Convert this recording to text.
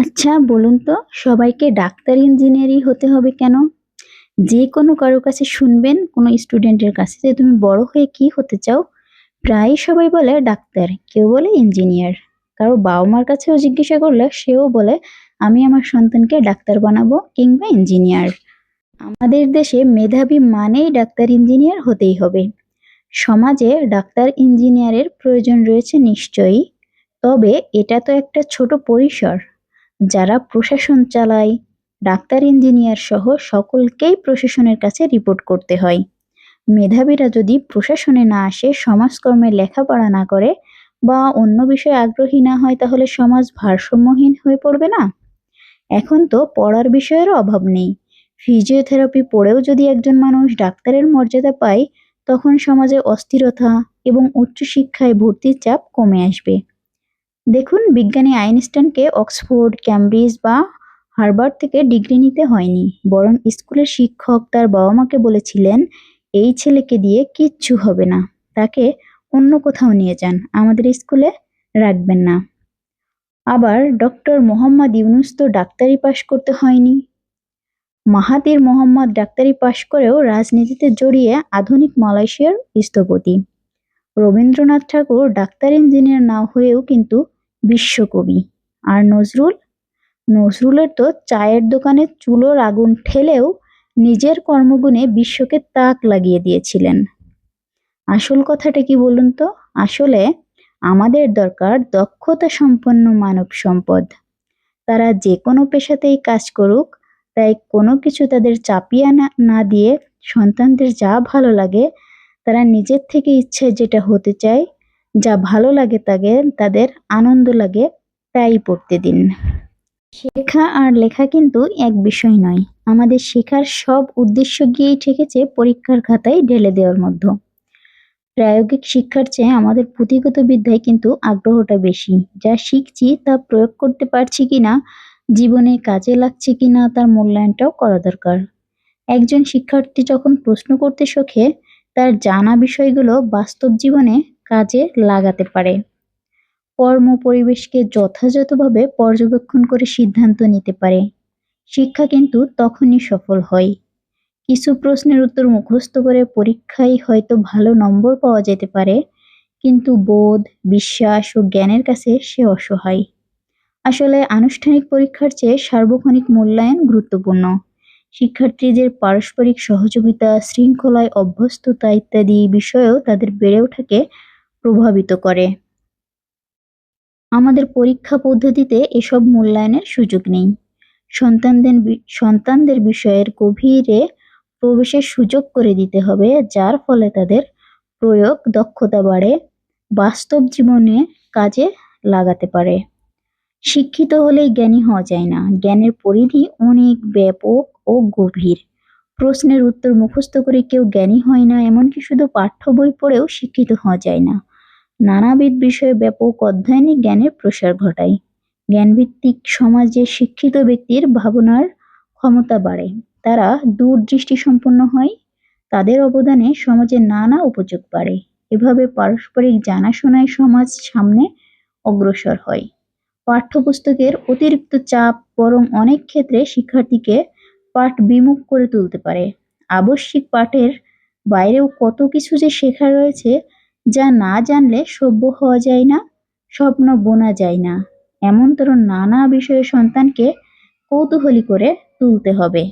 আচ্ছা বলুন তো সবাইকে ডাক্তার ইঞ্জিনিয়ারই হতে হবে কেন? যে কোনো কারও কাছে শুনবেন কোনো স্টুডেন্টের কাছে যে তুমি বড় হয়ে কি হতে চাও? প্রায়ই সবাই বলে ডাক্তার, কেউ বলে ইঞ্জিনিয়ার। কারও বাবা-মার কাছেও জিজ্ঞাসা করলে সেও বলে আমি আমার সন্তানকে ডাক্তার বানাবো কিংবা ইঞ্জিনিয়ার। আমাদের দেশে মেধাবী মানেই ডাক্তার ইঞ্জিনিয়ার হতেই হবে। সমাজে ডাক্তার ইঞ্জিনিয়ারের প্রয়োজন রয়েছে নিশ্চয়ই, তবে এটা তো একটা ছোট পরিসর। যারা প্রশাসন চালায়, ডাক্তার ইঞ্জিনিয়ার সহ সকলকেই প্রশাসনের কাছে রিপোর্ট করতে হয়। মেধাবীরা যদি প্রশাসনে না আসে, সমাজকর্মে লেখাপড়া না করে বা অন্য বিষয়ে আগ্রহী না হয় তাহলে সমাজ ভারসাম্যহীন হয়ে পড়বে না? এখন তো পড়ার বিষয়েরও অভাব নেই। ফিজিওথেরাপি পড়েও যদি একজন মানুষ ডাক্তারের মর্যাদা পায়, তখন সমাজে অস্থিরতা এবং উচ্চশিক্ষায় ভর্তির চাপ কমে আসবে। দেখুন বিজ্ঞানী আইনস্টাইনকে অক্সফোর্ড, ক্যামব্রিজ বা হার্ভার্ড থেকে ডিগ্রি নিতে হয়নি, বরং স্কুলের শিক্ষক তার বাবা-মাকে বলেছিলেন, এই ছেলেকে দিয়ে কিচ্ছু হবে না, তাকে অন্য কোথাও নিয়ে যান, আমাদের স্কুলে রাখবেন না। আবার ডক্টর মোহাম্মদ ইউনূস তো ডাক্তারি পাশ করতে হয়নি। মাহাথির মোহাম্মদ ডাক্তারি পাশ করেও রাজনীতিতে জড়িয়ে আধুনিক মালয়েশিয়ার স্থপতি। রবীন্দ্রনাথ ঠাকুর ডাক্তার ইঞ্জিনিয়ার না হয়েও কিন্তু বিশ্বকবি। আর নজরুল? নজরুলের তো চায়ের দোকানে চুলোর আগুন ঠেলেও নিজের কর্মগুণে বিশ্বকে তাক লাগিয়ে দিয়েছিলেন। আসল কথাটা কি বলুন তো? আসলে আমাদের দরকার দক্ষতা সম্পন্ন মানব সম্পদ। তারা যে কোনো পেশাতেই কাজ করুক, তাই কোনো কিছু তাদের চাপিয়ে না না দিয়ে সন্তানদের যা ভালো লাগে, তারা নিজের থেকে ইচ্ছে যেটা হতে চায়, যা ভালো লাগে তাকে তাদের আনন্দ লাগে তাই পড়তে দিন। শেখা আর লেখা কিন্তু এক বিষয় নয়। আমাদের শেখার সব উদ্দেশ্য গিয়েই ঠেকেছে পরীক্ষার খাতায় ঢেলে দেওয়ার মধ্য। প্রায়োগিক শিক্ষার চেয়ে আমাদের পুঁথিগত বিদ্যায় কিন্তু আগ্রহটা বেশি। যা শিখছি তা প্রয়োগ করতে পারছি কিনা, জীবনে কাজে লাগছে কিনা তার মূল্যায়নটাও করা দরকার। একজন শিক্ষার্থী যখন প্রশ্ন করতে শেখে, তার জানা বিষয়গুলো বাস্তব জীবনে কাজে লাগাতে পারে। কর্ম পরিবেশকে যথাযথভাবে পর্যবেক্ষণ করে সিদ্ধান্ত নিতে পারে। শিক্ষা কিন্তু তখনই সফল হয়। কিছু প্রশ্নের উত্তর মুখস্থ করে পরীক্ষায় হয়তো ভালো নম্বর পাওয়া যেতে পারে, কিন্তু বোধ, বিশ্বাস ও জ্ঞানের কাছে সে অসহায়। আসলে আনুষ্ঠানিক পরীক্ষার চেয়ে সার্বক্ষণিক মূল্যায়ন গুরুত্বপূর্ণ। শিক্ষার্থীদের পারস্পরিক সহযোগিতা, শৃঙ্খলায় অভ্যস্ততা ইত্যাদি বিষয়েও তাদের বেড়ে ওঠাকে প্রভাবিত করে। আমাদের পরীক্ষা পদ্ধতিতে এসব মূল্যায়নের সুযোগ নেই। সন্তানদের সন্তানদের বিষয়ের গভীরে প্রবেশের সুযোগ করে দিতে হবে, যার ফলে তাদের প্রয়োগ দক্ষতা বাড়ে, বাস্তব জীবনে কাজে লাগাতে পারে। শিক্ষিত হলেই জ্ঞানী হওয়া যায় না। জ্ঞানের পরিধি অনেক ব্যাপক ও গভীর। প্রশ্নের উত্তর মুখস্থ করে কেউ জ্ঞানী হয় না, এমনকি শুধু পাঠ্য বই পড়েও শিক্ষিত হওয়া যায় না। নানাবিধ বিষয়ে ব্যাপক অধ্যয়নই জ্ঞানের প্রসার ঘটায়। জ্ঞানভিত্তিক সমাজে শিক্ষিত ব্যক্তির ভাবনার ক্ষমতা বাড়ে। তারা দূরদৃষ্টিসম্পন্ন হয়, তাদের অবদানে সমাজের নানা উপযোগ বাড়ে। এভাবে পারস্পরিক জানাশোনায় সমাজ সামনে অগ্রসর হয়। পাঠ্যপুস্তকের অতিরিক্ত চাপ বরং অনেক ক্ষেত্রে শিক্ষার্থীকে পাঠ বিমুখ করে তুলতে পারে। আবশ্যিক পাঠের বাইরেও কত কিছু যে শেখার রয়েছে, যা না জানলে সভ্য হওয়া যায় না, স্বপ্ন বোনা যায় না। এমন তোর নানা বিষয়ে সন্তানকে কৌতূহলী করে তুলতে হবে।